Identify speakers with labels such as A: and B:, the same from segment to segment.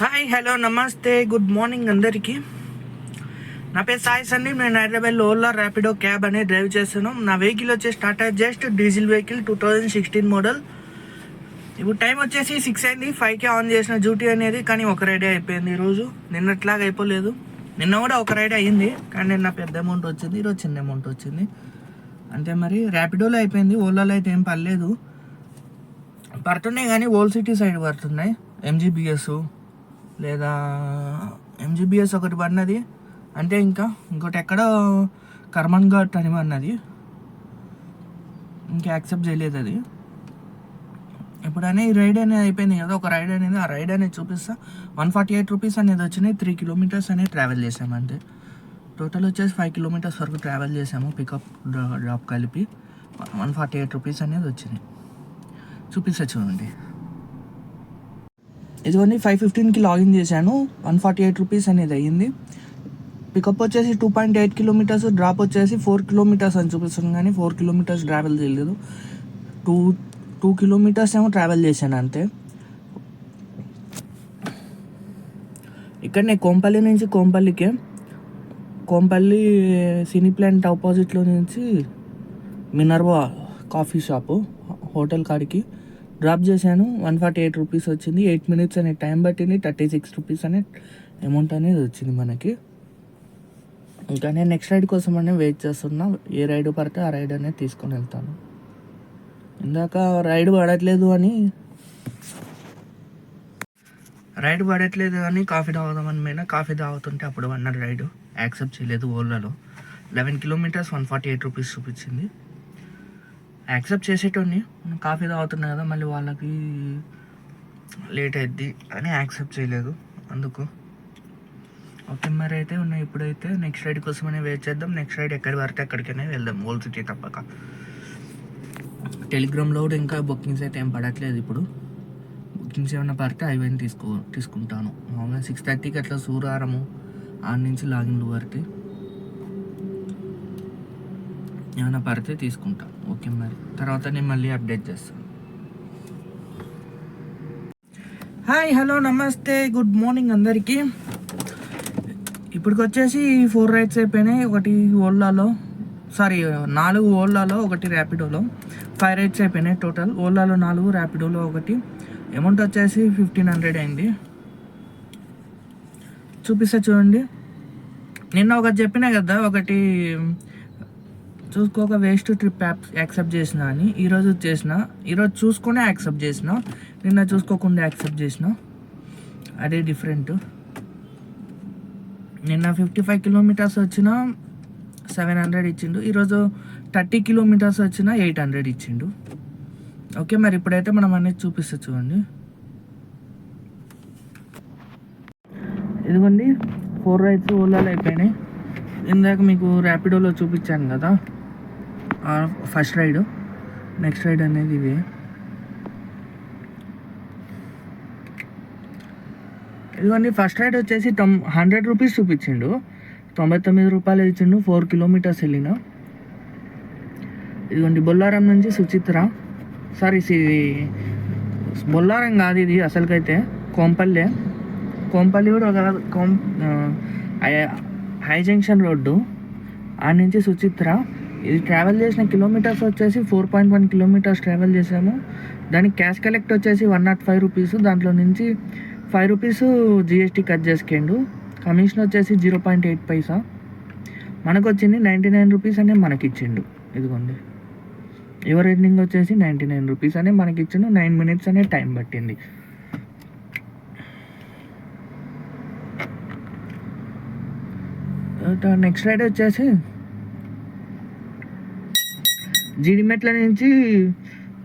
A: Hi hello నమస్తే good morning అందరికీ. నా పేరు సాయి సందీప్ నేను హైదరాబాద్లో ఓలా ర్యాపిడో క్యాబ్ అనేది డ్రైవ్ చేస్తాను నా వెహికల్ వచ్చేసి Tata just diesel vehicle two thousand sixteen model. ఇప్పుడు టైం వచ్చేసి సిక్స్ అయింది ఫైవ్కే ఆన్ చేసిన డ్యూటీ అనేది కానీ ఒక రైడే అయిపోయింది ఈరోజు. నిన్నట్లాగా అయిపోలేదు. నిన్న కూడా ఒక రైడ్ అయ్యింది కానీ నిన్న పెద్ద అమౌంట్ వచ్చింది ఈరోజు చిన్న అమౌంట్ వచ్చింది. అంతే మరి ర్యాపిడోలో అయిపోయింది ఓలాలో అయితే ఏం పర్లేదు. పడుతున్నాయి కానీ ఓల్డ్ సిటీ సైడ్ పడుతున్నాయి ఎంజీబీఎస్ లేదా ఎంజీబీఎస్ ఒకటి పడినది. అంటే ఇంకా ఇంకోటి ఎక్కడో కర్మన్ ఘాట్ అని పడినది. ఇంకా యాక్సెప్ట్ చేయలేదు అది. ఇప్పుడనే ఈ రైడ్ అనేది అయిపోయింది కదా ఒక రైడ్ అనేది ఆ రైడ్ అనేది చూపిస్తా. వన్ ఫార్టీ ఎయిట్ రూపీస్ అనేది వచ్చినాయి త్రీ కిలోమీటర్స్ అనేది ట్రావెల్ చేసాము అంతే. టోటల్ వచ్చేసి ఫైవ్ కిలోమీటర్స్ వరకు ట్రావెల్ చేసాము పికప్ డ్రాప్ కలిపి. వన్ ఫార్టీ ఎయిట్ రూపీస్ అనేది వచ్చింది చూపిస్తా చూడండి. ఇదిగోండి ఫైవ్ ఫిఫ్టీన్కి లాగిన్ చేశాను. వన్ ఫార్టీ ఎయిట్ రూపీస్ అనేది అయ్యింది. పికప్ వచ్చేసి two point eight kilometres drop వచ్చేసి ఫోర్ కిలోమీటర్స్ అని చూపిస్తుంది కానీ ఫోర్ కిలోమీటర్స్ ట్రావెల్ చేయలేదు. టూ టూ కిలోమీటర్స్ ఏమో ట్రావెల్ చేశాను అంతే. ఇక్కడనే కోంపల్లి నుంచి కోంపల్లికే. కోంపల్లి సినీ ప్లాంట్ ఆపోజిట్లో నుంచి మినర్వా కాఫీ షాపు హోటల్ కాడికి. డ్రాప్ చేశాను. వన్ ఫార్టీ ఎయిట్ రూపీస్ వచ్చింది. ఎయిట్ మినిట్స్ అనే టైం పట్టింది. థర్టీ సిక్స్ రూపీస్ అనే అమౌంట్ అనేది వచ్చింది మనకి. ఇంకా నేను నెక్స్ట్ రైడ్ కోసం అనే వెయిట్ చేస్తున్నా. ఏ రైడ్ పడితే ఆ రైడ్ అనేది తీసుకొని వెళ్తాను. ఇందాక రైడ్ పడట్లేదు అని రైడ్ పడట్లేదు అని కాఫీ తాగుదామని మీద కాఫీ తాగుతుంటే అప్పుడు అన్నారు రైడ్ యాక్సెప్ట్ చేయలేదు ఓళ్ళలో eleven kilometres one forty eight rupees చూపించింది. యాక్సెప్ట్ చేసేటోని కాఫీ తాగుతున్నా కదా మళ్ళీ వాళ్ళకి లేట్ అయింది అని యాక్సెప్ట్ చేయలేదు. అందుకు. ఓకే మరి అయితే ఉన్నాయి. ఇప్పుడైతే నెక్స్ట్ రైడ్ కోసమనే వెయిట్ చేద్దాం. నెక్స్ట్ రైడ్ ఎక్కడి పడితే అక్కడికైనా వెళ్దాం. గోల్ సిటీ తప్పక. టెలిగ్రామ్లో కూడా ఇంకా బుకింగ్స్ అయితే ఏం పడట్లేదు ఇప్పుడు. బుకింగ్స్ ఏమైనా పడితే అవి తీసుకో తీసుకుంటాను. మామూలుగా సిక్స్ థర్టీకి అట్లా సూరారము. ఆడ నుంచి లాగిన్లు పడితే ఏమైనా పడితే తీసుకుంటాను ఓకే మరి. తర్వాత నేను మళ్ళీ అప్డేట్ చేస్తాను. హాయ్ హలో నమస్తే. గుడ్ మార్నింగ్ అందరికీ. ఇప్పటికి వచ్చేసి ఫోర్ రైడ్స్ అయిపోయినాయి. ఒకటి ఓలాలో సారీ నాలుగు ఓలాలో ఒకటి ర్యాపిడోలో. ఫైవ్ రైడ్స్ అయిపోయినాయి టోటల్. ఓలాలో నాలుగు ర్యాపిడోలో ఒకటి. అమౌంట్ వచ్చేసి ఫిఫ్టీన్ హండ్రెడ్ అయింది. చూపిస్తా చూడండి. నిన్న ఒకటి చెప్పినా కదా ఒకటి చూసుకోక వేస్ట్ ట్రిప్ యాప్ యాక్సెప్ట్ చేసిన అని ఈరోజు చేసిన. ఈరోజు చూసుకునే యాక్సెప్ట్ చేసిన. నిన్న చూసుకోకుండా యాక్సెప్ట్ చేసిన. అదే డిఫరెంట్. నిన్న ఫిఫ్టీ ఫైవ్ కిలోమీటర్స్ వచ్చిన సెవెన్ హండ్రెడ్ ఇచ్చిండు. ఈరోజు థర్టీ కిలోమీటర్స్ వచ్చిన ఎయిట్ హండ్రెడ్ ఇచ్చిండు. ఓకే మరి ఇప్పుడైతే మనం అనేది చూపిస్తా చూడండి. ఇదిగోండి ఫోర్ రైడ్స్ ఓలాలు అయిపోయినాయి. ఇందాక మీకు ర్యాపిడోలో చూపించాను కదా. First ride. నెక్స్ట్ రైడ్ అనేది ఇది ఇదిగోండి ఫస్ట్ రైడ్ వచ్చేసి తొమ్ హండ్రెడ్ రూపీస్ చూపించిండు. తొంభై తొమ్మిది రూపాయలు ఇచ్చిండు ఫోర్ కిలోమీటర్స్ వెళ్ళిన. ఇదిగోండి బొల్లారం నుంచి సుచిత్ర. సారీ ఇది బొల్లారం కాదు ఇది అసలుకైతే కోంపల్లె. కోంపల్లి కూడా ఒక కోం హై- హై జంక్షన్ రోడ్డు. ఆ నుంచి సుచిత్ర. ఇది ట్రావెల్ చేసిన కిలోమీటర్స్ వచ్చేసి four point one kilometres travel చేసాము దానికి క్యాష్ కలెక్ట్ వచ్చేసి వన్ నాట్ ఫైవ్ రూపీస్ దాంట్లో నుంచి ఫైవ్ రూపీస్ జిఎస్టీ కట్ చేసుకుండు కమిషన్ వచ్చేసి జీరో పాయింట్ ఎయిట్ పైసా మనకు వచ్చింది నైంటీ నైన్ రూపీస్ అనే మనకి ఇచ్చిండు ఇదిగోండి. ఎవర్ ఎండింగ్ వచ్చేసి నైంటీ నైన్ రూపీస్ అనే మనకి ఇచ్చిండు నైన్ మినిట్స్ అనే టైం పట్టింది. నెక్స్ట్ రైడ్ వచ్చేసి జీడిమెట్ల నుంచి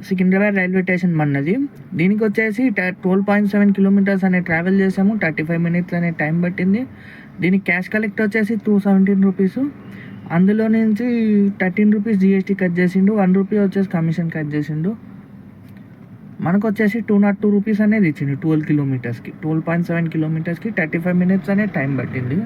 A: సికింద్రాబాద్ రైల్వే స్టేషన్ మన్నది దీనికి వచ్చేసి ట్వెల్వ్ పాయింట్ సెవెన్ కిలోమీటర్స్ అనే ట్రావెల్ చేసాము. థర్టీ ఫైవ్ మినిట్స్ అనే టైం పట్టింది. దీనికి క్యాష్ కలెక్ట్ వచ్చేసి టూ సెవెంటీన్ రూపీస్. అందులో నుంచి థర్టీన్ రూపీస్ జిఎస్టీ కట్ చేసిండు. వన్ రూపీ వచ్చేసి కమిషన్ కట్ చేసిండు. మనకు వచ్చేసి టూ నాట్ టూ రూపీస్ అనేది ఇచ్చిండు ట్వెల్వ్ కిలోమీటర్స్కి. ట్వెల్వ్ పాయింట్ సెవెన్ కిలోమీటర్స్కి థర్టీ ఫైవ్ మినిట్స్ అనే టైం పట్టింది.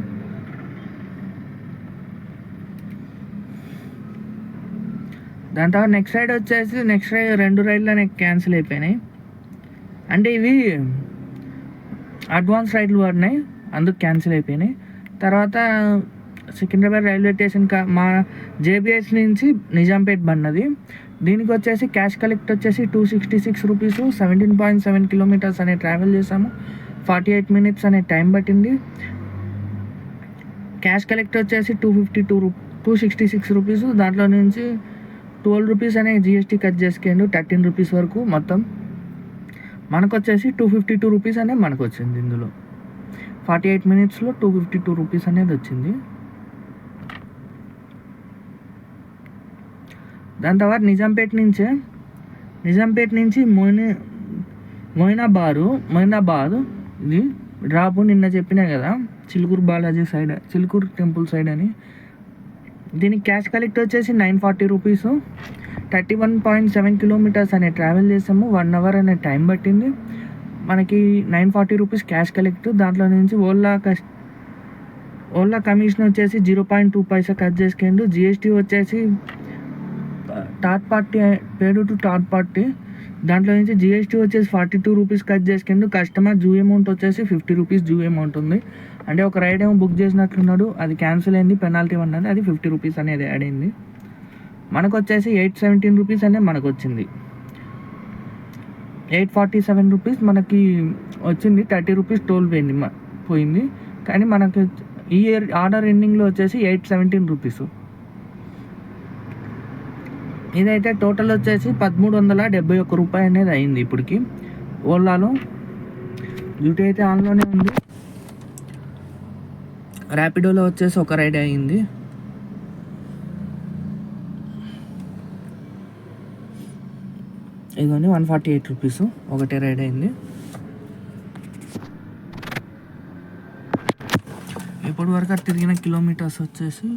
A: దాని తర్వాత నెక్స్ట్ రైడ్ వచ్చేసి నెక్స్ట్ రైడ్ రెండు రైడ్లు అనేవి క్యాన్సిల్ అయిపోయినాయి. అంటే ఇవి అడ్వాన్స్ రైడ్లు పడినాయి అందుకు క్యాన్సిల్ అయిపోయినాయి. తర్వాత సికింద్రాబాద్ రైల్వే స్టేషన్ కా మా జేబిఎస్ నుంచి నిజాంపేట్ బండి దీనికి వచ్చేసి క్యాష్ కలెక్ట్ వచ్చేసి two sixty six rupees seventeen point seven kilometres అనే ట్రావెల్ చేసాము ఫార్టీ ఎయిట్ మినిట్స్ అనే టైం పట్టింది. క్యాష్ కలెక్ట్ వచ్చేసి టూ ఫిఫ్టీ టూ రూ టూ సిక్స్టీ సిక్స్ రూపీస్ దాంట్లో నుంచి ట్వెల్వ్ రూపీస్ అనే జిఎస్టీ కట్ చేసుకేండు థర్టీన్ రూపీస్ వరకు మొత్తం. మనకు వచ్చేసి టూ ఫిఫ్టీ టూ రూపీస్ అనేది మనకు వచ్చింది ఇందులో. ఫార్టీ ఎయిట్ మినిట్స్లో టూ ఫిఫ్టీ టూ రూపీస్ అనేది వచ్చింది. దాని తర్వాత నిజాంపేట నుంచే నిజాంపేట నుంచి మొయిన మొయినాబారు మొయినాబాద్ ఇది డ్రాపు నిన్న చెప్పినా కదా Chilkur Balaji side Chilkur temple side అని. దీనికి క్యాష్ కలెక్ట్ వచ్చేసి nine forty rupees. Thirty one point seven kilometres అనే ట్రావెల్ చేసాము. వన్ అవర్ అనే టైం పట్టింది. మనకి nine forty rupees cash collect. దాంట్లో నుంచి ఓలా కస్ ఓలా కమిషన్ వచ్చేసి zero point two paisa cut చేసుకుండు. GST వచ్చేసి third party paid to third party. దాంట్లో నుంచి జిఎస్టీ వచ్చేసి ఫార్టీ టూ రూపీస్ కట్ చేసుకుంటూ కస్టమర్ జూ అమౌంట్ వచ్చేసి ఫిఫ్టీ రూపీస్ జూ అమౌంట్ ఉంది. అంటే ఒక రైడ్ ఏమో బుక్ చేసినట్లున్నాడు. అది క్యాన్సిల్ అయింది పెనాల్టీ ఉన్నది అది ఫిఫ్టీ రూపీస్ అనేది యాడ్ అయింది. మనకు వచ్చేసి ఎయిట్ సెవెంటీన్ రూపీస్ అనేది మనకు వచ్చింది ఎయిట్ ఫార్టీ సెవెన్ రూపీస్ మనకి వచ్చింది. థర్టీ రూపీస్ టోల్ పోయింది పోయింది. కానీ మనకి ఈ ఇయర్ ఆర్డర్ ఎండింగ్లో వచ్చేసి ఎయిట్ సెవెంటీన్ రూపీస్ ఇదైతే టోటల్ వచ్చేసి పదమూడు వందల డెబ్బై ఒక్క రూపాయి అనేది అయింది ఇప్పటికి. ఓలాలో డ్యూటీ అయితే ఆన్లోనే ఉంది. ర్యాపిడోలో వచ్చేసి ఒక రైడ్ అయింది. ఇదిగోని వన్ ఫార్టీ ఎయిట్ రూపీస్. ఒకటే రైడ్ అయింది. ఇప్పటి వరకు అది తిరిగిన కిలోమీటర్స్ వచ్చేసి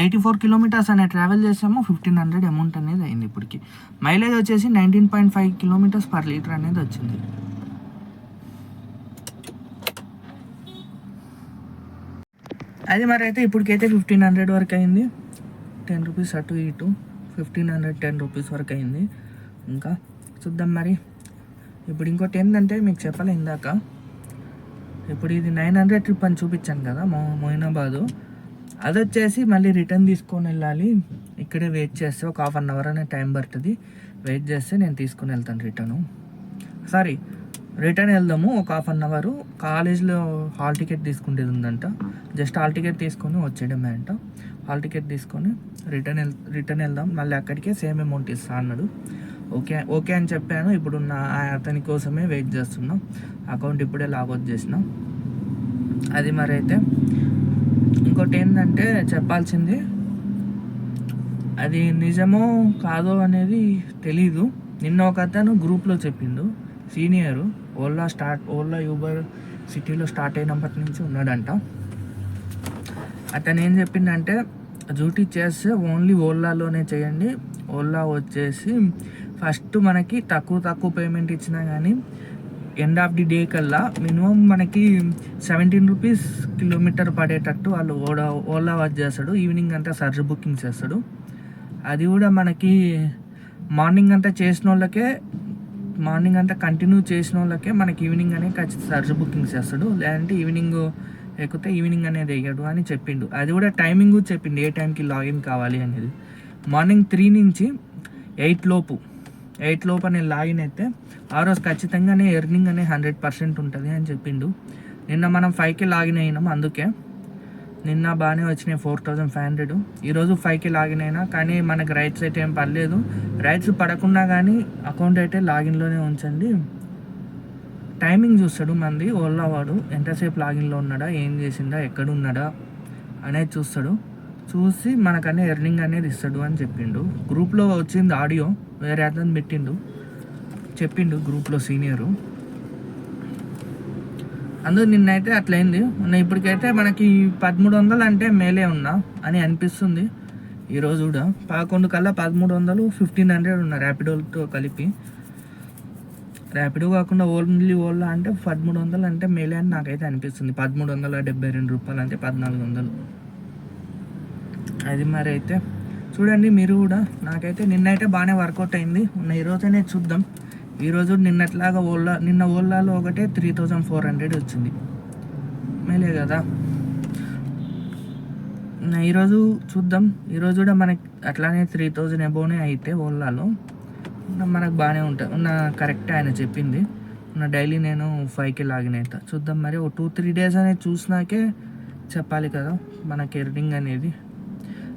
A: ఎయిటీ ఫోర్ కిలోమీటర్స్ అనే ట్రావెల్ చేసాము. ఫిఫ్టీన్ హండ్రెడ్ అమౌంట్ అనేది అయింది ఇప్పటికి. మైలేజ్ వచ్చేసి nineteen point five kilometres per litre అనేది వచ్చింది. అది మరి అయితే ఇప్పటికైతే ఫిఫ్టీన్ హండ్రెడ్ వరకు అయింది. టెన్ రూపీస్ అటు ఇటు. ఫిఫ్టీన్ హండ్రెడ్ టెన్ రూపీస్ వరకు అయింది. ఇంకా చూద్దాం మరి. ఇప్పుడు ఇంకోటి ఏంటంటే మీకు చెప్పాలి ఇందాక. ఇప్పుడు ఇది నైన్ హండ్రెడ్ ట్రిప్ అని చూపించాను కదా మో మోయినాబాదు. అది వచ్చేసి మళ్ళీ రిటర్న్ తీసుకొని వెళ్ళాలి. ఇక్కడే వెయిట్ చేస్తే ఒక హాఫ్ అన్ అవర్ అనే టైం పడుతుంది. వెయిట్ చేస్తే నేను తీసుకుని వెళ్తాను రిటర్ను. సారీ రిటర్న్ వెళ్దాము ఒక హాఫ్ అన్ అవర్. కాలేజ్లో హాల్ టికెట్ తీసుకునేది ఉందంట. జస్ట్ హాల్ టికెట్ తీసుకొని వచ్చేయడమే అంట. హాల్ టికెట్ తీసుకొని రిటర్న్ వెళ్ రిటర్న్ వెళ్దాం. మళ్ళీ అక్కడికే సేమ్ అమౌంట్ ఇస్తా అన్నాడు. ఓకే ఓకే అని చెప్పాను. ఇప్పుడు నా అతని కోసమే వెయిట్ చేస్తున్నాం. అకౌంట్ ఇప్పుడే లాగౌట్ చేసిన. అది మరి అయితే ఇంకోటి ఏంటంటే చెప్పాల్సింది అది నిజమో కాదో అనేది తెలీదు. నిన్న ఒక అతను గ్రూప్లో చెప్పిండు senior Ola start Ola Uber సిటీలో స్టార్ట్ అయినప్పటి నుంచి ఉన్నాడంట. అతను ఏం చెప్పిండంటే డ్యూటీ చేస్తే ఓన్లీ ఓలాలోనే చేయండి ఓలా వచ్చేసి ఫస్ట్ మనకి తక్కువ తక్కువ పేమెంట్ ఇచ్చినా కానీ ఎండ్ ఆఫ్ ది డే కల్లా మినిమం మనకి సెవెంటీన్ రూపీస్ కిలోమీటర్ పడేటట్టు వాళ్ళు ఓలా ఓలా వర్క్ చేస్తాడు. ఈవినింగ్ అంతా సర్జ్ బుకింగ్ చేస్తాడు. అది కూడా మనకి మార్నింగ్ అంతా చేసిన వాళ్ళకే మార్నింగ్ అంతా కంటిన్యూ చేసిన వాళ్ళకే మనకి ఈవినింగ్ అనేది ఖచ్చితంగా సర్జ్ బుకింగ్ చేస్తాడు. లేదంటే ఈవినింగ్ లేకపోతే ఈవినింగ్ అనేది వేయడు అని చెప్పిండు. అది కూడా టైమింగ్ కూడా చెప్పిండు. ఏ టైంకి లాగిన్ కావాలి అనేది. మార్నింగ్ త్రీ నుంచి ఎయిట్ లోపు. ఎయిట్ లోపు నేను లాగిన్ అయితే ఆ రోజు ఖచ్చితంగానే ఎర్నింగ్ అనే హండ్రెడ్ పర్సెంట్ ఉంటుంది అని చెప్పిండు. నిన్న మనం ఫైవ్కి లాగిన్ అయినాం అందుకే. నిన్న బాగానే వచ్చినాయి ఫోర్ థౌజండ్ ఫైవ్ హండ్రెడ్ ఈరోజు ఫైవ్కి లాగిన్ అయినా కానీ మనకు రైట్స్ అయితే ఏం పర్లేదు. రైట్స్ పడకుండా కానీ అకౌంట్ అయితే లాగిన్లోనే ఉంచండి. టైమింగ్ చూస్తాడు మంది. ఓలా వాడు. ఎంతసేపు లాగిన్లో ఉన్నాడా? ఏం చేసిండా? ఎక్కడున్నాడా అనేది చూస్తాడు. చూసి మనకనే ఎర్నింగ్ అనేది ఇస్తాడు అని చెప్పిండు. గ్రూప్లో వచ్చింది ఆడియో వేరే అతను పెట్టిండు. చెప్పిండు గ్రూప్లో సీనియరు. అందుకు నిన్నైతే అట్లయింది. ఉన్న ఇప్పటికైతే మనకి పదమూడు వందలు అంటే మేలే ఉన్నా అని అనిపిస్తుంది. ఈరోజు కూడా పదకొండు కల్లా పదమూడు వందలు ఫిఫ్టీన్ హండ్రెడ్ ఉన్నా ర్యాపిడోతో కలిపి. ర్యాపిడో కాకుండా ఓన్లీ ఓలా అంటే పదమూడు వందలు అంటే మేలే అని నాకైతే అనిపిస్తుంది. పదమూడు వందల డెబ్బై రెండు రూపాయలు అంటే పద్నాలుగు వందలు. అది మరి అయితే. చూడండి మీరు కూడా నాకైతే నిన్నైతే బాగానే వర్కౌట్ అయింది. ఉన్న ఈరోజైనా చూద్దాం. ఈరోజు నిన్నట్లాగా ఓలా నిన్న ఓలాలో ఒకటే త్రీ థౌజండ్ ఫోర్ హండ్రెడ్ వచ్చింది. మేలే కదా. నా ఈరోజు చూద్దాం. ఈరోజు కూడా మనకి అట్లానే త్రీ థౌజండ్ అబోనే అయితే ఓలాలో మనకు బాగానే ఉంటుంది ఉన్న కరెక్ట్ ఆయన చెప్పింది. ఉన్న డైలీ నేను ఫైవ్కి లాగిన్ అవుతా చూద్దాం మరి ఒక టూ త్రీ డేస్ అనేది చూసినాకే చెప్పాలి కదా మనకి ఎర్నింగ్ అనేది.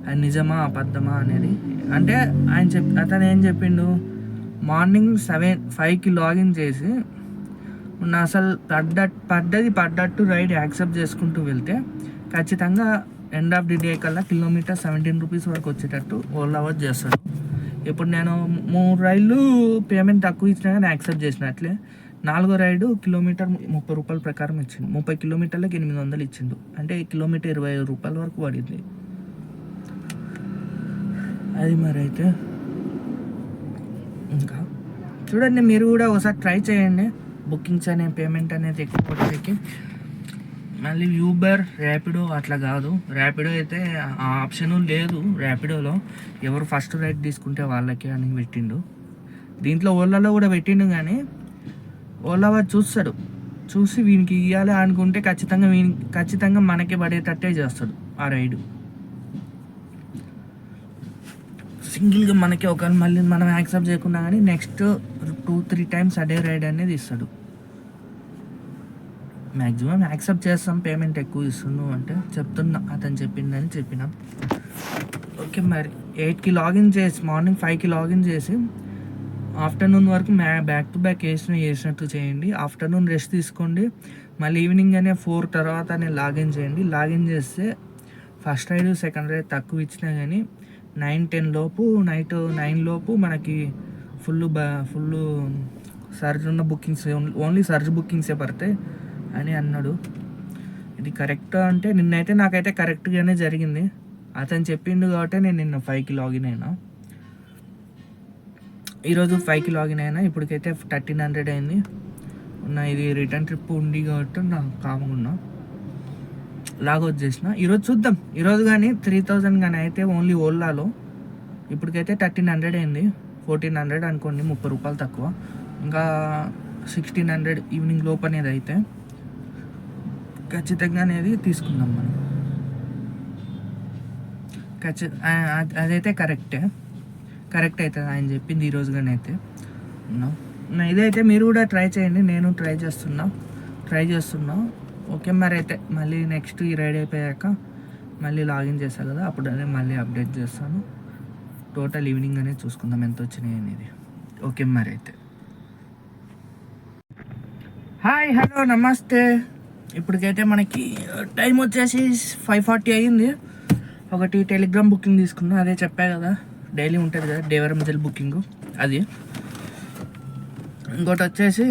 A: అది నిజమా అబద్ధమా అనేది. అంటే ఆయన చెప్ అతను ఏం చెప్పిండు? మార్నింగ్ సెవెన్ ఫైవ్కి లాగిన్ చేసి ఉన్న అసలు పడ్డట్ పడ్డది పడ్డట్టు రైడ్ యాక్సెప్ట్ చేసుకుంటూ వెళ్తే ఖచ్చితంగా ఎండ్ ఆఫ్ ది డే కల్లా కిలోమీటర్ సెవెంటీన్ రూపీస్ వరకు వచ్చేటట్టు ఓలా అవర్స్ చేస్తాడు. ఇప్పుడు నేను మూడు రైళ్ళు పేమెంట్ తక్కువ ఇచ్చినా కానీ యాక్సెప్ట్ చేసినట్లే నాలుగో రైడు కిలోమీటర్ ముప్పై రూపాయల ప్రకారం ఇచ్చిండు. ముప్పై కిలోమీటర్లకు ఎనిమిది వందలు ఇచ్చిండు. అంటే కిలోమీటర్ ఇరవై రూపాయల వరకు పడింది. అది మరి అయితే ఇంకా. చూడండి మీరు కూడా ఒకసారి ట్రై చేయండి. బుకింగ్స్ అనే పేమెంట్ అనేది ఎక్కువ కొట్టేకి మళ్ళీ యూబర్ ర్యాపిడో అట్లా కాదు. ర్యాపిడో అయితే ఆ ఆప్షన్ లేదు ర్యాపిడోలో ఎవరు ఫస్ట్ రైడ్ తీసుకుంటే వాళ్ళకి అని పెట్టిండు. దీంట్లో ఓలాలో కూడా పెట్టిండు కానీ ఓలా వాడు చూస్తాడు. చూసి వీనికి ఇవ్వాలి అనుకుంటే ఖచ్చితంగా వీని ఖచ్చితంగా మనకి పడేటట్టే చేస్తాడు ఆ రైడు. సింగిల్గా మనకి ఒక మళ్ళీ మనం యాక్సెప్ట్ చేయకుండా కానీ నెక్స్ట్ టూ త్రీ టైమ్స్ అడే రైడ్ అనేది ఇస్తాడు. మ్యాక్సిమం యాక్సెప్ట్ చేస్తాం పేమెంట్ ఎక్కువ ఇస్తున్నావు అంటే చెప్తున్నా అతను చెప్పిందని చెప్పిన. ఓకే మరి ఎయిట్కి లాగిన్ చేసి మార్నింగ్ ఫైవ్కి లాగిన్ చేసి ఆఫ్టర్నూన్ వరకు మ్యా బ్యాక్ టు బ్యాక్ వేసిన వేసినట్టు చేయండి. ఆఫ్టర్నూన్ రెస్ట్ తీసుకోండి. మళ్ళీ ఈవినింగ్ అనే ఫోర్ తర్వాత నేను లాగిన్ చేయండి. లాగిన్ చేస్తే ఫస్ట్ రైడ్ సెకండ్ రైడ్ తక్కువ ఇచ్చినా కానీ నైన్ టెన్ లోపు నైట్ నైన్ లోపు మనకి ఫుల్ బ ఫుల్ సర్జ్ ఉన్న బుకింగ్స్ ఓన్లీ సర్జ్ బుకింగ్సే పడతాయి అని అన్నాడు. ఇది కరెక్ట్ అంటే నిన్నైతే నాకైతే కరెక్ట్గానే జరిగింది. అతను చెప్పిండు కాబట్టి నేను నిన్న ఫైవ్కి లాగిన్ అయినా. ఈరోజు ఫైవ్కి లాగిన్ అయినా ఇప్పటికైతే థర్టీన్ హండ్రెడ్ అయింది. నా ఇది రిటర్న్ ట్రిప్ ఉంది కాబట్టి నా కామ్గా ఉన్నా. లాగౌట్ చేసిన. ఈరోజు చూద్దాం. ఈరోజు కానీ త్రీ థౌజండ్ కానీ అయితే ఓన్లీ ఓలాలో ఇప్పటికైతే థర్టీన్ హండ్రెడ్ అయింది. ఫోర్టీన్ హండ్రెడ్ అనుకోండి ముప్పై రూపాయలు తక్కువ. ఇంకా సిక్స్టీన్ హండ్రెడ్ ఈవినింగ్ లోపు అనేది అయితే ఖచ్చితంగా అనేది తీసుకుందాం మనం. ఖచ్చి అదైతే కరెక్టే. కరెక్ట్ అవుతుంది ఆయన చెప్పింది ఈరోజు కానీ అయితే. ఇదైతే మీరు కూడా ట్రై చేయండి. నేను ట్రై చేస్తున్నా. ట్రై చేస్తున్నా. ఓకే మరి అయితే మళ్ళీ నెక్స్ట్ ఈ రైడ్ అయిపోయాక మళ్ళీ లాగిన్ చేస్తాను కదా అప్పుడు అదే మళ్ళీ అప్డేట్ చేస్తాను. టోటల్ ఈవినింగ్ అనేది చూసుకుందాం ఎంత వచ్చినాయి అనేది. ఓకే మరి అయితే. హాయ్ హలో నమస్తే. ఇప్పటికైతే మనకి టైం వచ్చేసి ఫైవ్ ఫార్టీ అయ్యింది ఒకటి టెలిగ్రామ్ బుకింగ్ తీసుకున్నా అదే చెప్పా కదా. డైలీ ఉంటుంది కదా డేవరం జెల్ బుకింగ్ అది. ఇంకోటి వచ్చేసి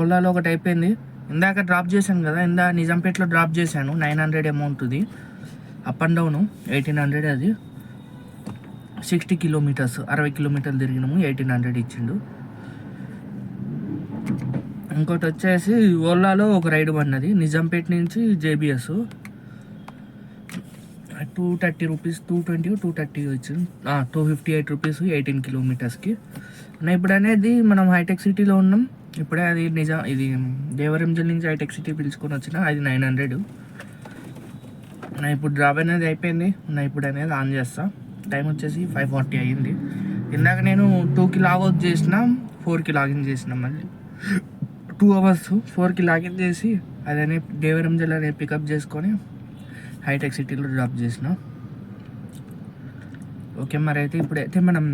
A: ఓలాలో ఒకటి అయిపోయింది. ఇందాక డ్రాప్ చేశాను కదా ఇందా నిజాంపేటలో డ్రాప్ చేశాను nine hundred అమౌంట్ది up and down eighteen hundred అది. సిక్స్టీ కిలోమీటర్స్ అరవై కిలోమీటర్లు తిరిగినాము ఎయిటీన్ హండ్రెడ్ ఇచ్చిండు. ఇంకోటి వచ్చేసి ఓలాలో ఒక రైడ్ పడినది నిజాంపేట నుంచి JBS. Two thirty rupees two twenty two thirty వచ్చింది. Two fifty eight rupees eighteen కిలోమీటర్స్కి ఇప్పుడు అనేది మనం హైటెక్ సిటీలో ఉన్నాం. ఇప్పుడే అది నిజం ఇది దేవరంజల్ నుంచి హైటెక్ సిటీ పిలుచుకొని వచ్చిన అది నైన్ హండ్రెడ్. నా ఇప్పుడు డ్రాప్ అనేది అయిపోయింది నా ఇప్పుడు అనేది ఆన్ చేస్తా. టైం వచ్చేసి ఫైవ్ ఫార్టీ అయ్యింది. ఇందాక నేను టూకి లాగౌట్ చేసిన ఫోర్కి లాగిన్ చేసిన మళ్ళీ. టూ అవర్స్ ఫోర్కి లాగిన్ చేసి అదనే దేవరంజల్ అనే పికప్ చేసుకొని హైటెక్ సిటీలో డ్రాప్ చేసిన. ఓకే మరి అయితే ఇప్పుడైతే మనం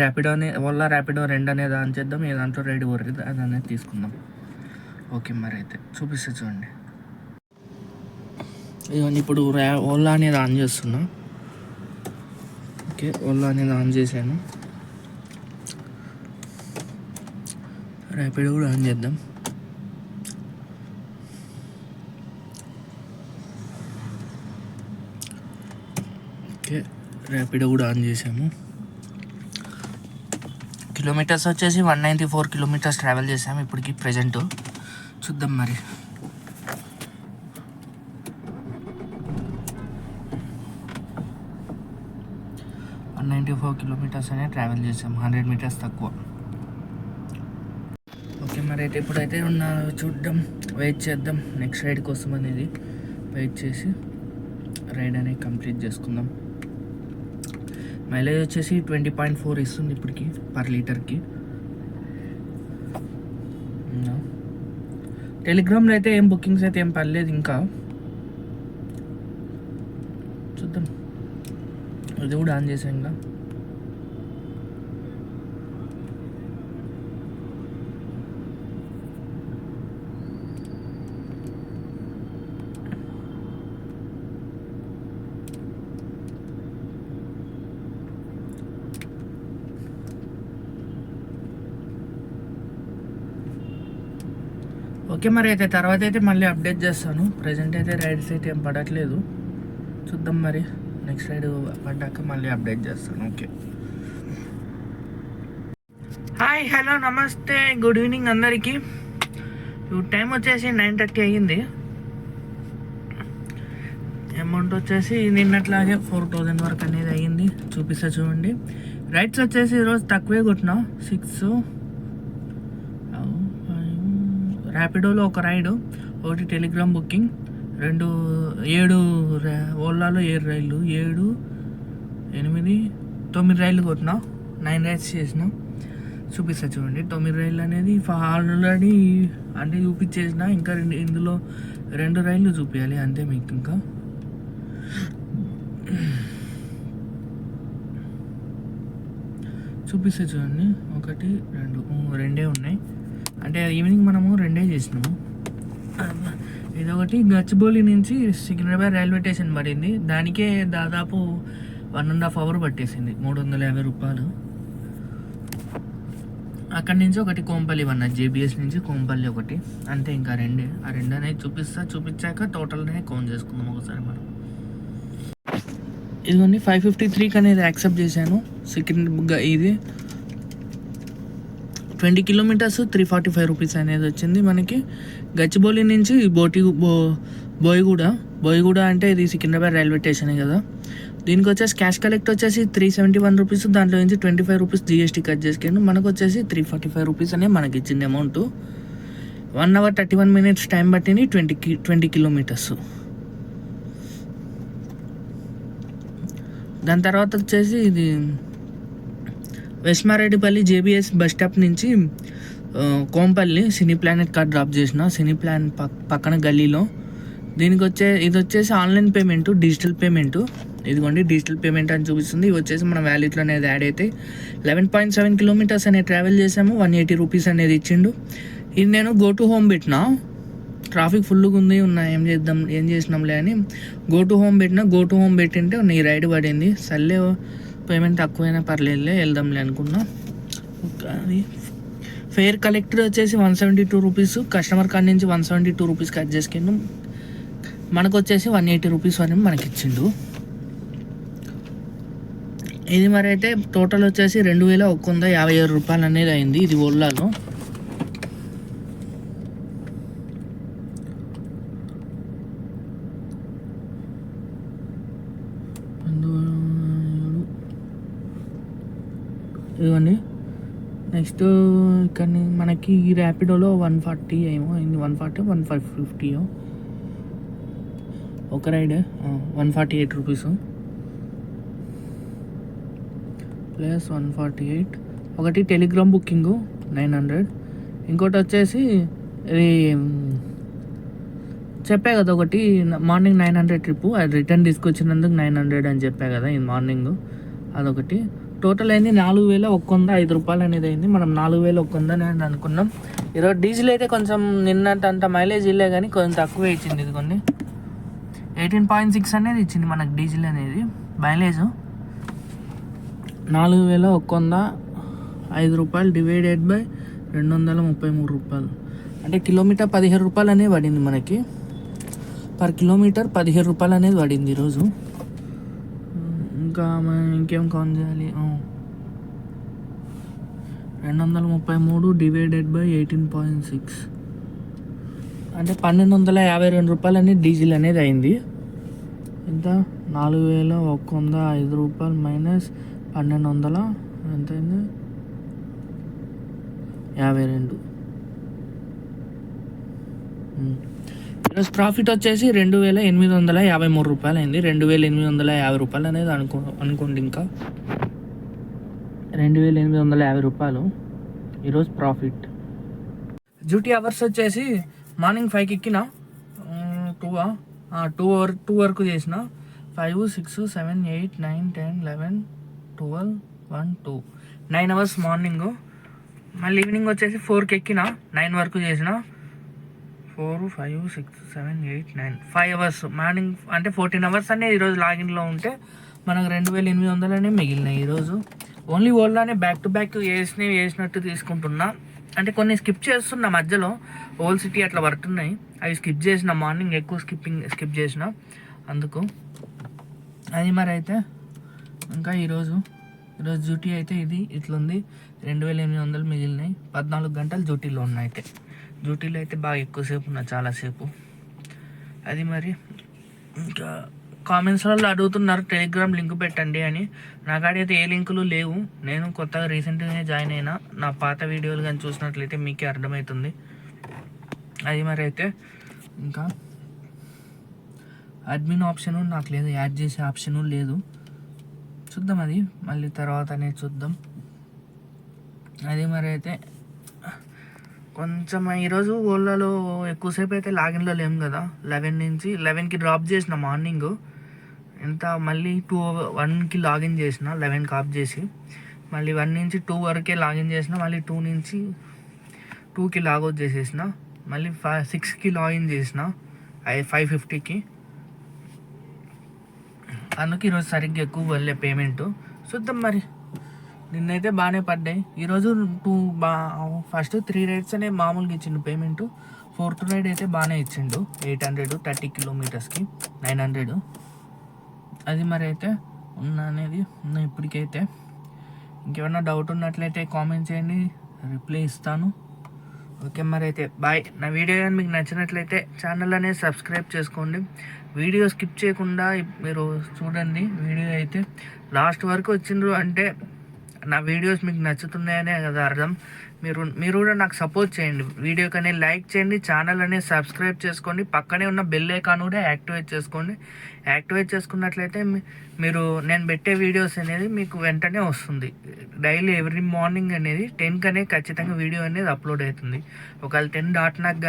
A: ర్యాపిడో అనే ఓలా ర్యాపిడో రెండు అనేది ఆన్ చేద్దాం. ఏ దాంట్లో రెడీ వర్రి అది అనేది తీసుకుందాం. ఓకే మరి అయితే చూపిస్తే చూడండి. ఇదిగోండి ఇప్పుడు ర్యా ఓలా అనేది ఆన్ చేస్తున్నా. ఓకే ఓలా అనేది ఆన్ చేశాను. ర్యాపిడో కూడా ఆన్ చేద్దాం. ఓకే ర్యాపిడో కూడా ఆన్ చేసాము కిలోమీటర్స్ వచ్చేసి one ninety four kilometres travel చేసాం ఇప్పటికి ప్రజెంట్. చూద్దాం మరి. వన్ నైంటీ ఫోర్ కిలోమీటర్స్ అనే ట్రావెల్ చేసాం హండ్రెడ్ మీటర్స్ తక్కువ. ఓకే మరి అయితే ఇప్పుడైతే ఉన్న చూద్దాం వెయిట్ చేద్దాం నెక్స్ట్ రైడ్ కోసం అనేది. వెయిట్ చేసి రైడ్ అనేది కంప్లీట్ చేసుకుందాం. మైలేజ్ వచ్చేసి ట్వంటీ పాయింట్ ఫోర్ ఇస్తుంది ఇప్పటికి పర్ లీటర్కి. టెలిగ్రామ్లో అయితే ఏం బుకింగ్స్ అయితే ఏం పర్లేదు ఇంకా. చూద్దాం. ఇది కూడా ఆన్ చేసాం ఇంకా ఓకే మరి అయితే తర్వాత అయితే మళ్ళీ అప్డేట్ చేస్తాను. ప్రజెంట్ అయితే రైడ్స్ అయితే ఏం పడట్లేదు. చూద్దాం మరి. నెక్స్ట్ రైడ్ పడ్డాక మళ్ళీ అప్డేట్ చేస్తాను. ఓకే హాయ్ హలో నమస్తే. గుడ్ ఈవినింగ్ అందరికీ. ఇప్పుడు టైం వచ్చేసి నైన్ థర్టీ అయ్యింది. అమౌంట్ వచ్చేసి నిన్నట్లాగే ఫోర్ థౌజండ్ వరకు అనేది అయ్యింది. చూపిస్తా చూడండి. రైట్స్ వచ్చేసి ఈరోజు తక్కువే కొట్టినా. సిక్స్ ర్యాపిడోలో ఒక రైడు ఒకటి టెలిగ్రామ్ బుకింగ్ రెండు ఏడు ఓలాలో ఏడు రైళ్ళు ఏడు ఎనిమిది తొమ్మిది రైళ్ళు కొట్టినా నైన్ రైడ్స్ చేసిన. చూపిస్తా చూడండి తొమ్మిది రైళ్ళు అనేది ఆల్రెడీ అంటే చూపించేసిన ఇంకా రెండు ఇందులో రెండు రైళ్ళు చూపించాలి అంతే మీకు ఇంకా. చూపిస్తే చూడండి ఒకటి రెండు రెండే ఉన్నాయి. అంటే ఈవినింగ్ మనము రెండే చేసినాము. ఇదొకటి గచ్చిబౌలి నుంచి సికింద్రాబాద్ రైల్వే స్టేషన్ పడింది. దానికే దాదాపు వన్ అండ్ హాఫ్ అవర్ పట్టేసింది. మూడు వందల యాభై రూపాయలు. అక్కడి నుంచి ఒకటి కోంపల్లి వన్ జేబిఎస్ నుంచి కోంపల్లి ఒకటి. అంతే ఇంకా రెండే. ఆ రెండు అనేది చూపిస్తా చూపించాక టోటల్ అనేది కౌంట్ చేసుకుందాం ఒకసారి మనం. ఇదిగోండి ఫైవ్ ఫిఫ్టీ త్రీకి అనేది యాక్సెప్ట్ చేశాను. సెకండ్ ఇది twenty kilometres three forty five rupees అనేది వచ్చింది మనకి. గచ్చిబౌలి నుంచి బోటి బో బోయిగూడ. బోయిగూడ అంటే ఇది సికింద్రాబాద్ రైల్వే స్టేషనే కదా. దీనికి వచ్చేసి క్యాష్ కలెక్ట్ వచ్చేసి త్రీ సెవెంటీ వన్ రూపీస్ దాంట్లో నుంచి twenty five rupees GST cut చేసుకెళ్ళి మనకు వచ్చేసి త్రీ ఫార్టీ ఫైవ్ రూపీస్ అనే మనకి ఇచ్చింది amount. One hour thirty one minutes time twenty twenty కి ట్వంటీ కిలోమీటర్స్. దాని తర్వాత వచ్చేసి ఇది వెస్మారెడ్డిపల్లి జేబిఎస్ బస్ స్టాప్ నుంచి Kompally Cine Planet car drop చేసిన సినీ ప్లాన్ పక్కన గల్లీలో. దీనికి వచ్చే ఇది వచ్చేసి ఆన్లైన్ పేమెంట్ డిజిటల్ పేమెంట్. ఇదిగోండి డిజిటల్ పేమెంట్ అని చూపిస్తుంది. ఇది వచ్చేసి మన వ్యాలెట్లో అనేది యాడ్ అయితే లెవెన్ పాయింట్ సెవెన్ కిలోమీటర్స్ అనేది ట్రావెల్ చేసాము వన్ ఎయిటీ రూపీస్ అనేది ఇచ్చిండు. ఇది నేను గో టు హోమ్ పెట్టిన. ట్రాఫిక్ ఫుల్గా ఉంది ఉన్నా ఏం చేద్దాం ఏం చేసినాంలే అని గో టు హోమ్ పెట్టిన. గో టు హోమ్ పెట్టింటే నీ రైడ్ పడింది. సర్లే పేమెంట్ తక్కువైనా పర్లేదులే వెళ్దాంలే అనుకున్నా. అది ఫేర్ కలెక్టర్ వచ్చేసి one seventy two rupees customer card నుంచి one seventy two rupees cut చేసుకున్నాం మనకు వచ్చేసి వన్ ఎయిటీ రూపీస్ అని మనకి ఇచ్చిండు ఇది మరి అయితే టోటల్ వచ్చేసి రెండు వేల ఒక్క వంద యాభై ఏడు రూపాయలు అనేది అయింది ఇది ఓలాలో ఇదిగోండి నెక్స్ట్ ఇక్కడ మనకి ఈ ర్యాపిడోలో వన్ ఫార్టీ ఏమో అయింది. One forty one five fifty ఒక ride. One forty eight rupees. Plus one forty eight. ఒకటి టెలిగ్రామ్ బుకింగ్ నైన్ హండ్రెడ్. ఇంకోటి వచ్చేసి ఇది చెప్పా కదా ఒకటి మార్నింగ్ నైన్ హండ్రెడ్ ట్రిప్ అది రిటర్న్ తీసుకొచ్చినందుకు నైన్ హండ్రెడ్ అని చెప్పా కదా ఈ మార్నింగ్. అదొకటి. టోటల్ అయింది నాలుగు వేల ఒక్క వంద ఐదు రూపాయలు అనేది అయింది. మనం నాలుగు వేల ఒక్క వంద అని అనుకున్నాం. ఈరోజు డీజిల్ అయితే కొంచెం నిన్నటంత మైలేజ్ ఇల్లే కానీ కొంచెం తక్కువే ఇచ్చింది ఇదిగోండి ఎయిటీన్ పాయింట్ సిక్స్ అనేది ఇచ్చింది మనకు డీజిల్ అనేది. మైలేజ్ నాలుగు వేల ఒక్క వంద ఐదు రూపాయలు డివైడెడ్ బై రెండు వందల ముప్పై మూడు రూపాయలు. అంటే కిలోమీటర్ పదిహేను రూపాయలు అనేది పడింది మనకి. పర్ కిలోమీటర్ పదిహేను రూపాయలు అనేది పడింది ఈరోజు. ఇంకా మనం ఇంకేం కౌంట్ చేయాలి? రెండు వందల ముప్పై మూడు divided by eighteen point six అంటే పన్నెండు వందల యాభై రెండు రూపాయలు అనేది డీజిల్ అనేది అయింది. ఎంత? నాలుగు వేల ఒక్క వంద ఐదు రూపాయలు మైనస్ పన్నెండు వందల ఎంత అయింది యాభై రెండు ఈరోజు ప్రాఫిట్ వచ్చేసి రెండు వేల ఎనిమిది వందల యాభై మూడు రూపాయలు అయింది రెండు వేల ఎనిమిది వందల యాభై రూపాయలు అనేది అనుకో అనుకోండి ఇంకా. రెండు వేల ఎనిమిది వందల యాభై రూపాయలు. ఈరోజు ప్రాఫిట్. డ్యూటీ అవర్స్ వచ్చేసి మార్నింగ్ ఫైవ్కి ఎక్కిన టూ టూ అవర్ టూ వరకు చేసిన five six seven eight nine ten eleven twelve one two. Nine hours morning. మళ్ళీ ఈవినింగ్ వచ్చేసి ఫోర్కి ఎక్కిన నైన్ వరకు చేసిన four five six seven eight nine. Five hours. Morning అంటే ఫోర్టీన్ అవర్స్ అనే ఈరోజు లాగిన్లో ఉంటే మనకు రెండు వేల ఎనిమిది వందలనే మిగిలినాయి ఈరోజు ఓన్లీ ఓల్డ్లోనే బ్యాక్ టు బ్యాక్ వేసినవి వేసినట్టు తీసుకుంటున్నా. అంటే కొన్ని స్కిప్ చేస్తున్నా మధ్యలో. ఓల్ సిటీ అట్లా పడుతున్నాయి. అవి స్కిప్ చేసిన మార్నింగ్ ఎక్కువ స్కిప్పింగ్ స్కిప్ చేసిన. అందుకు అది మరి అయితే ఇంకా ఈరోజు ఈరోజు డ్యూటీ అయితే ఇది ఇట్లుంది. రెండు వేల ఎనిమిది వందలు మిగిలినాయి. పద్నాలుగు గంటలు డ్యూటీలో ఉన్నాయి అయితే. డ్యూటీలో అయితే బాగా ఎక్కువసేపు ఉన్నా చాలాసేపు అది మరి ఇంకా కామెంట్స్లలో అడుగుతున్నారు టెలిగ్రామ్ లింక్ పెట్టండి అని. నా కాడ అయితే ఏ లింకులు లేవు. నేను కొత్తగా రీసెంట్గానే జాయిన్ అయినా నా పాత వీడియోలు కానీ చూసినట్లయితే మీకే అర్థమవుతుంది. అది మరి అయితే ఇంకా అడ్మిన్ ఆప్షన్ నాకు లేదు యాడ్ చేసే ఆప్షన్ లేదు. చూద్దాం అది మళ్ళీ తర్వాత అనేది చూద్దాం. అది మరి అయితే కొంచెం ఈరోజు ఓలాలో ఎక్కువసేపు అయితే లాగిన్లో లేము కదా. లెవెన్ నుంచి లెవెన్కి డ్రాప్ చేసిన మార్నింగ్. ఎంత మళ్ళీ టూ వన్కి లాగిన్ చేసిన లెవెన్కి ఆఫ్ చేసి. మళ్ళీ వన్ నుంచి టూ వరకే లాగిన్ చేసిన మళ్ళీ టూ నుంచి టూకి లాగౌట్ చేసేసిన. మళ్ళీ ఫైవ్ సిక్స్కి లాగిన్ చేసిన ఫైవ్ ఫిఫ్టీకి. అందుకు ఈరోజు సరిగ్గా ఎక్కువ వెళ్ళే పేమెంట్. చూద్దాం మరి. నిన్నైతే బాగానే పడ్డాయి. ఈరోజు టూ బా ఫస్ట్ త్రీ రైడ్స్ అనే మామూలుగా ఇచ్చిండు పేమెంట్. ఫోర్త్ రైడ్ అయితే బాగానే ఇచ్చిండు. Eight hundred thirty కిలోమీటర్స్కి. Nine hundred. అది మరి అయితే ఉన్న అనేది ఉన్న ఇప్పటికైతే. ఇంకేమన్నా డౌట్ ఉన్నట్లయితే కామెంట్ చేయండి. రిప్లై ఇస్తాను. ఓకే మరి అయితే బాయ్. నా వీడియో కానీ మీకు నచ్చినట్లయితే ఛానల్ అనేది సబ్స్క్రైబ్ చేసుకోండి. వీడియో స్కిప్ చేయకుండా మీరు చూడండి. వీడియో అయితే లాస్ట్ వరకు వచ్చిండ్రు అంటే నా వీడియోస్ మీకు నచ్చుతున్నాయనే కదా అర్థం? మీరు మీరు కూడా నాకు సపోర్ట్ చేయండి. వీడియోకి అనేది లైక్ చేయండి ఛానల్ అనేది సబ్స్క్రైబ్ చేసుకోండి పక్కనే ఉన్న బెల్ ఐకాన్ కూడా యాక్టివేట్ చేసుకోండి. యాక్టివేట్ చేసుకున్నట్లయితే మీరు నేను పెట్టే వీడియోస్ అనేది మీకు వెంటనే వస్తుంది. డైలీ ఎవ్రీ మార్నింగ్ అనేది టెన్ కనే ఖచ్చితంగా వీడియో అనేది అప్లోడ్ అవుతుంది. ఒకవేళ టెన్ దాటినాక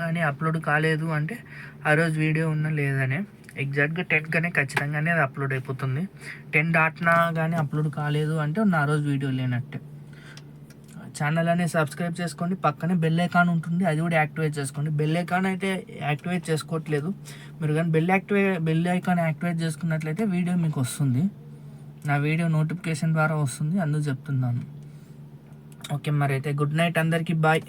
A: కానీ అప్లోడ్ కాలేదు అంటే ఆ రోజు వీడియో ఉన్న లేదనే ఎగ్జాక్ట్గా టెన్గానే ఖచ్చితంగానే అది అప్లోడ్ అయిపోతుంది. టెన్ దాటినా కానీ అప్లోడ్ కాలేదు అంటే నా రోజు వీడియో లేనట్టే. ఛానల్ అనేది సబ్స్క్రైబ్ చేసుకోండి పక్కనే బెల్ ఐకాన్ ఉంటుంది అది కూడా యాక్టివేట్ చేసుకోండి. బెల్ ఐకాన్ అయితే యాక్టివేట్ చేసుకోవట్లేదు. మీరు కానీ బెల్ యాక్టివే బెల్ ఐకాన్ యాక్టివేట్ చేసుకున్నట్లయితే వీడియో మీకు వస్తుంది. నా వీడియో నోటిఫికేషన్ ద్వారా వస్తుంది అందుకు చెప్తున్నాను. ఓకే మరి అయితే గుడ్ నైట్ అందరికీ బాయ్